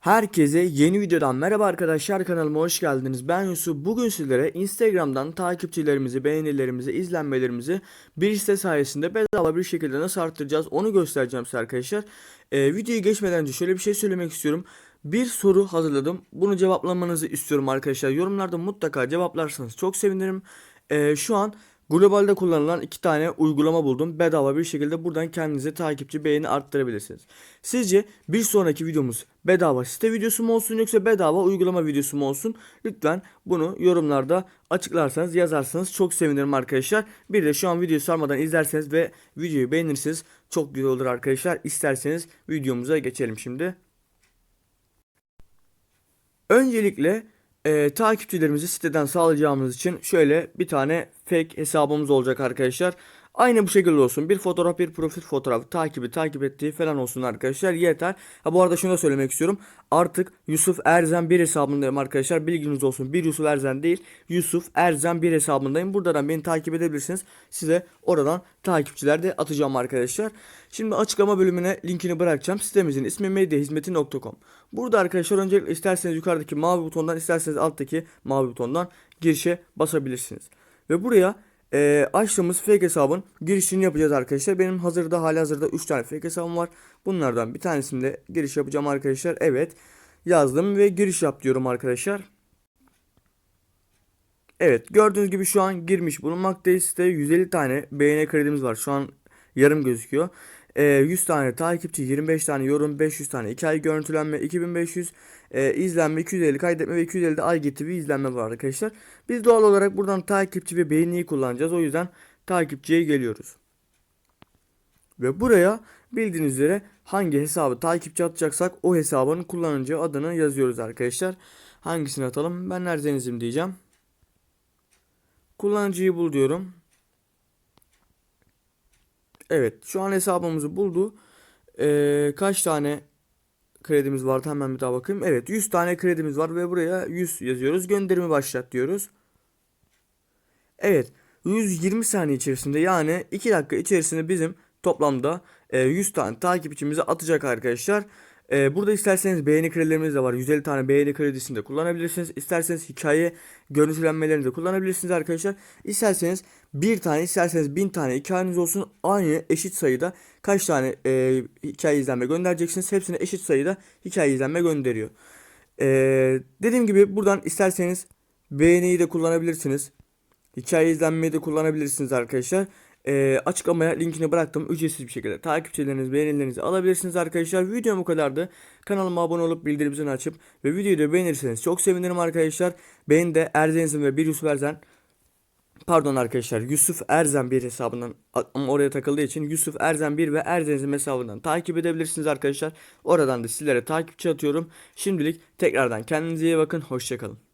Herkese yeni videodan merhaba arkadaşlar kanalıma hoş geldiniz. Ben Yusuf. Bugün sizlere Instagram'dan takipçilerimizi, beğenilerimizi, izlenmelerimizi bir site sayesinde bedava bir şekilde nasıl arttıracağız onu göstereceğim size arkadaşlar. Ee, videoyu geçmeden önce şöyle bir şey söylemek istiyorum. Bir soru hazırladım. Bunu cevaplamanızı istiyorum arkadaşlar. Yorumlarda mutlaka cevaplarsanız çok sevinirim. Ee, şu an Globalde kullanılan iki tane uygulama buldum. Bedava bir şekilde buradan kendinize takipçi beğeni arttırabilirsiniz. Sizce bir sonraki videomuz bedava site videosu mu olsun yoksa bedava uygulama videosu mu olsun? Lütfen bunu yorumlarda açıklarsanız yazarsanız çok sevinirim arkadaşlar. Bir de şu an videoyu sarmadan izlerseniz ve videoyu beğenirseniz çok güzel olur arkadaşlar. İsterseniz videomuza geçelim şimdi. Öncelikle e, takipçilerimizi siteden sağlayacağımız için şöyle bir tane fake hesabımız olacak arkadaşlar. Aynı bu şekilde olsun. Bir fotoğraf, bir profil fotoğrafı, takibi, takip ettiği falan olsun arkadaşlar. Yeter. Ha bu arada şunu da söylemek istiyorum. Artık Yusuf Erzen bir hesabındayım arkadaşlar. Bilginiz olsun. Bir Yusuf Erzen değil. Yusuf Erzen bir hesabındayım. Buradan beni takip edebilirsiniz. Size oradan takipçiler de atacağım arkadaşlar. Şimdi açıklama bölümüne linkini bırakacağım. Sitemizin ismi medyahizmeti.com. Burada arkadaşlar öncelikle isterseniz yukarıdaki mavi butondan isterseniz alttaki mavi butondan girişe basabilirsiniz. Ve buraya e, açtığımız fake hesabın girişini yapacağız arkadaşlar. Benim hazırda hali hazırda 3 tane fake hesabım var. Bunlardan bir tanesinde giriş yapacağım arkadaşlar. Evet yazdım ve giriş yap diyorum arkadaşlar. Evet gördüğünüz gibi şu an girmiş bulunmaktayız. Site 150 tane beğeni kredimiz var. Şu an yarım gözüküyor. E, 100 tane takipçi, 25 tane yorum, 500 tane hikaye görüntülenme, 2500 e, izlenme, 250 kaydetme ve 250 de IGTV izlenme var arkadaşlar. Biz doğal olarak buradan takipçi ve beğeniyi kullanacağız. O yüzden takipçiye geliyoruz. Ve buraya bildiğiniz üzere hangi hesabı takipçi atacaksak o hesabın kullanıcı adını yazıyoruz arkadaşlar. Hangisini atalım? Ben Erzenizim diyeceğim. Kullanıcıyı bul diyorum. Evet şu an hesabımızı buldu. Ee, kaç tane kredimiz vardı hemen bir daha bakayım. Evet 100 tane kredimiz var ve buraya 100 yazıyoruz. Gönderimi başlat diyoruz. Evet 120 saniye içerisinde yani 2 dakika içerisinde bizim toplamda e, 100 tane takipçimize atacak arkadaşlar. E, burada isterseniz beğeni kredilerimiz de var. 150 tane beğeni kredisini de kullanabilirsiniz. İsterseniz hikaye görüntülenmelerini de kullanabilirsiniz arkadaşlar. İsterseniz bir tane isterseniz bin tane hikayeniz olsun. Aynı eşit sayıda kaç tane e, hikaye izlenme göndereceksiniz. Hepsine eşit sayıda hikaye izlenme gönderiyor. E, dediğim gibi buradan isterseniz beğeniyi de kullanabilirsiniz. Hikaye izlenmeyi de kullanabilirsiniz arkadaşlar. Ee, açıklamaya linkini bıraktım. Ücretsiz bir şekilde takipçileriniz, beğenilerinizi alabilirsiniz arkadaşlar. Videom bu kadardı. Kanalıma abone olup bildirim zilini açıp ve videoyu da beğenirseniz çok sevinirim arkadaşlar. Beğeni de Erzenizm ve bir Yusuf Erzen Pardon arkadaşlar Yusuf Erzen bir hesabından oraya takıldığı için Yusuf Erzen 1 ve Erzenizm hesabından takip edebilirsiniz arkadaşlar. Oradan da sizlere takipçi atıyorum. Şimdilik tekrardan kendinize iyi bakın. Hoşçakalın.